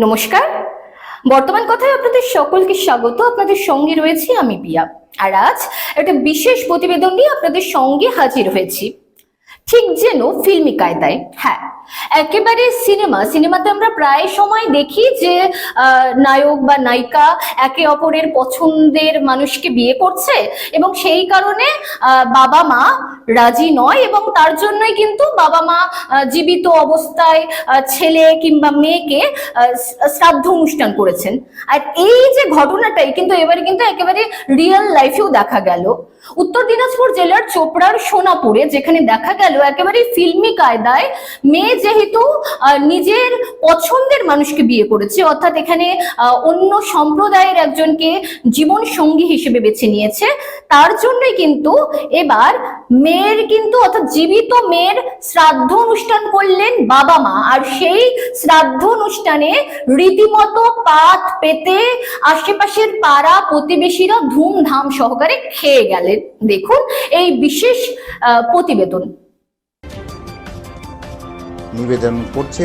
নমস্কার। বর্তমান কথায় আপনাদের সকলকে স্বাগত। আপনাদের সঙ্গে রয়েছি আমি বিয়া আর আজ একটা বিশেষ প্রতিবেদন নিয়ে আপনাদের সঙ্গে হাজির হয়েছি। ঠিক যেন ফিল্মি কায়দায়। হ্যাঁ একেবারে সিনেমা। সিনেমাতে আমরা প্রায় সময় দেখি যে নায়ক বা নায়িকা একে অপরের পছন্দের মানুষকে বিয়ে করছে এবং সেই কারণে বাবা মা রাজি নয় এবং তার জন্যই কিন্তু বাবা মা জীবিত অবস্থায় ছেলে কিংবা মেয়েকে শ্রাদ্ধ অনুষ্ঠান করেছেন। আর এই যে ঘটনাটাই কিন্তু এবারে কিন্তু একেবারে রিয়েল লাইফেও দেখা গেল। উত্তর দিনাজপুর জেলার চোপড়ার সোনাপুরে যেখানে দেখা গেল একেবারে ফিল্মি কায়দায় মেয়ে যেহেতু নিজের পছন্দের মানুষকে বিয়ে করেছে, অর্থাৎ এখানে অন্য সম্প্রদায়ের একজনকে জীবন সঙ্গী হিসেবে বেছে নিয়েছে, তার জন্যই কিন্তু এবার মেয়ের কিন্তু, অর্থাৎ জীবিত মেয়ের শ্রাদ্ধ অনুষ্ঠান করলেন বাবা মা, আর সেই শ্রাদ্ধ অনুষ্ঠানে রীতিমতো পাত পেতে আশেপাশের পাড়া প্রতিবেশীরা ধুমধাম সহকারে খেয়ে গেলেন। দেখুন, এই বিশেষ প্রতিবেদন। নিবেদন করছে।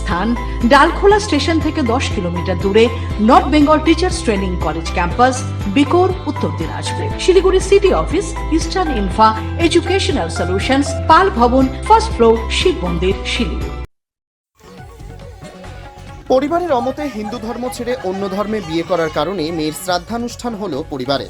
স্থান ডালখোলা স্টেশন থেকে দশ কিলোমিটার দূরে north Bengal teachers training college campus, Bikor, Uttar Dinajpur. Siliguri city office, eastern infra, educational solutions, Pal Bhavan, first floor, Shiva মন্দির, শিলিগুড়ি। পরিবারের অমতে হিন্দু ধর্ম ছেড়ে অন্য ধর্মে বিয়ে করার কারণে মেয়ের শ্রাদ্ধানুষ্ঠান হলো পরিবারে।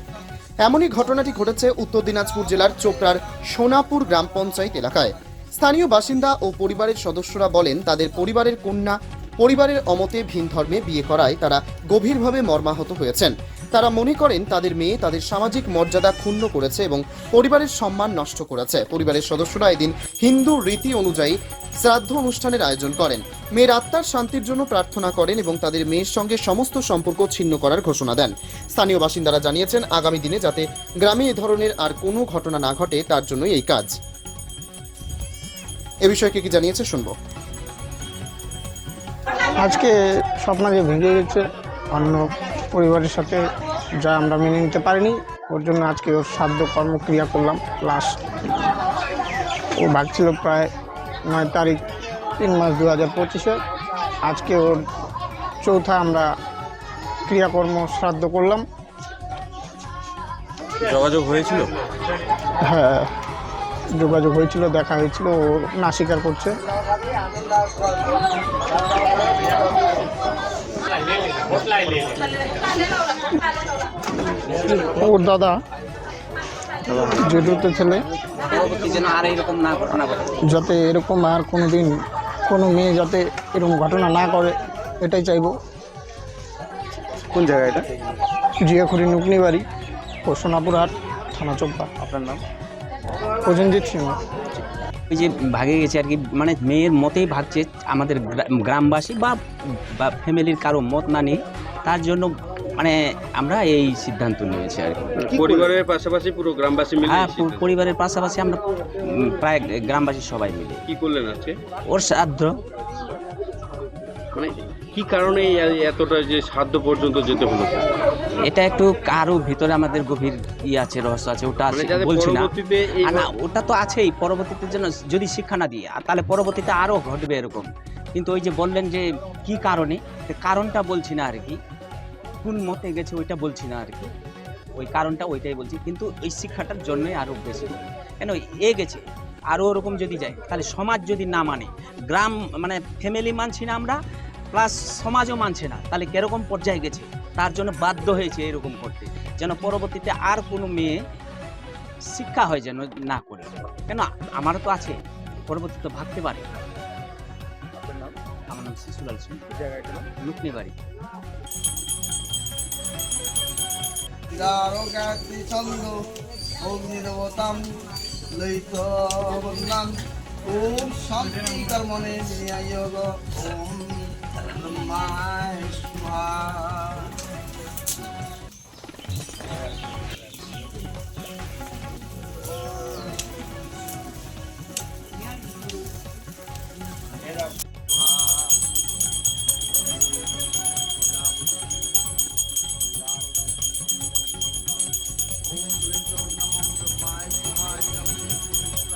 এমনই ঘটনাটি ঘটেছে উত্তর দিনাজপুর জেলার চোপড়ার সোনাপুর গ্রাম পঞ্চায়েত এলাকায়। স্থানীয় বাসিন্দা ও পরিবারের সদস্যরা বলেন, তাদের পরিবারের কন্যা পরিবারের অমতে ভিন ধর্মে বিয়ে করায় তারা গভীরভাবে মর্মাহত হয়েছেন। তারা মনে করেন, তাদের মেয়ে তাদের সামাজিক মর্যাদা ক্ষুণ্ণ করেছে এবং পরিবারের সম্মান নষ্ট করেছে। পরিবারের সদস্যরা এদিন হিন্দু রীতি অনুযায়ী শ্রাদ্ধ অনুষ্ঠানের আয়োজন করেন। মেয়ের আত্মার শান্তির জন্য প্রার্থনা করেন এবং তাদের মেয়ের সঙ্গে সমস্ত সম্পর্ক ছিন্ন করার ঘোষণা দেন। স্থানীয় বাসিন্দারা জানিয়েছেন, আগামী দিনে যাতে গ্রামে এ ধরনের আর কোনো ঘটনা না ঘটে, তার জন্যই এই কাজ। এ বিষয়ে কে কি জানিয়েছে শুনব। আজকে স্বপ্নাকে ভেঙে গেছে অন্য পরিবারের সাথে যা আমরা মেনে নিতে পারিনি ওর জন্য আজকে ওর সাধ্য কর্মক্রিয়া করলাম। প্লাস ও ভাগছিল প্রায় নয় তারিখ তিন মাস দু হাজার পঁচিশে। আজকে ওর চৌথা আমরা ক্রিয়াকর্ম শ্রাদ্ধ করলাম। যোগাযোগ হয়েছিল? হ্যাঁ। যোগাযোগ হয়েছিল দেখা হয়েছিল ও না স্বীকার করছে। ওর দাদা জেঠুতে ছেলে। যাতে এরকম আর কোনো দিন কোনো মেয়ে যাতে এরকম ঘটনা না করে এটাই চাইব। কোন জায়গা এটা? জিয়াখুরি নুকনি বাড়ি ও সোনাপুরহাট থানা চোপড়া। আপনার নাম? প্রসেনজিৎ সিংহ ওই যে ভাগে গেছে আর কি মানে মেয়ের মতেই ভাগছে আমাদের গ্রামবাসী বা বা ফ্যামিলির কারও মত না নিয়ে তার জন্য মানে আমরা এই সিদ্ধান্ত নিয়েছি আর কি। পরিবারের পাশাপাশি পুরো গ্রামবাসী মিলে হ্যাঁ পরিবারের পাশাপাশি আমরা প্রায় গ্রামবাসী সবাই মিলে। কি করলেন আজকে? ওর শ্রাদ্ধ। মানে কি কারণে এই এতটা যে সাধ্য পর্যন্ত যেতে হলো? এটা একটু কারও ভিতরে আমাদের গভীর ই আছে রহস্য আছে ওটা মানে আছে, বলছি না। না ওটা তো আছেই পরবর্তীতে যেন যদি শিক্ষা না দিয়ে তাহলে পরবর্তীতে আরও ঘটবে এরকম। কিন্তু ওই যে বললেন যে কি কারণে কারণটা বলছি না আর কি। কোন মতে গেছে ওইটা বলছি না আর কি। ওই কারণটা ওইটাই বলছি কিন্তু এই শিক্ষাটার জন্যই আরও বেশি। কেন এ গেছে আরও ওরকম যদি যায় তাহলে সমাজ যদি না মানে গ্রাম মানে ফ্যামিলি মানছি না আমরা প্লাস সমাজও মানছে না তাহলে কীরকম পর্যায়ে গেছে? তার জন্য বাধ্য হয়েছে এরকম করতে যেন পরবর্তীতে আর কোনো মেয়ে শিক্ষা হয় যেন না করে। কেন আমারও তো আছে পরবর্তীতে ভাবতে পারে। আমার নাম শিশুলাল সিং লুকনি বাড়ি। ছন্দ অগ্নিদেবতাম লইত বন্দাম ওম শান্তি কর্মণে বিনিয়োগ ওম ব্রহ্মায়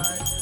哎。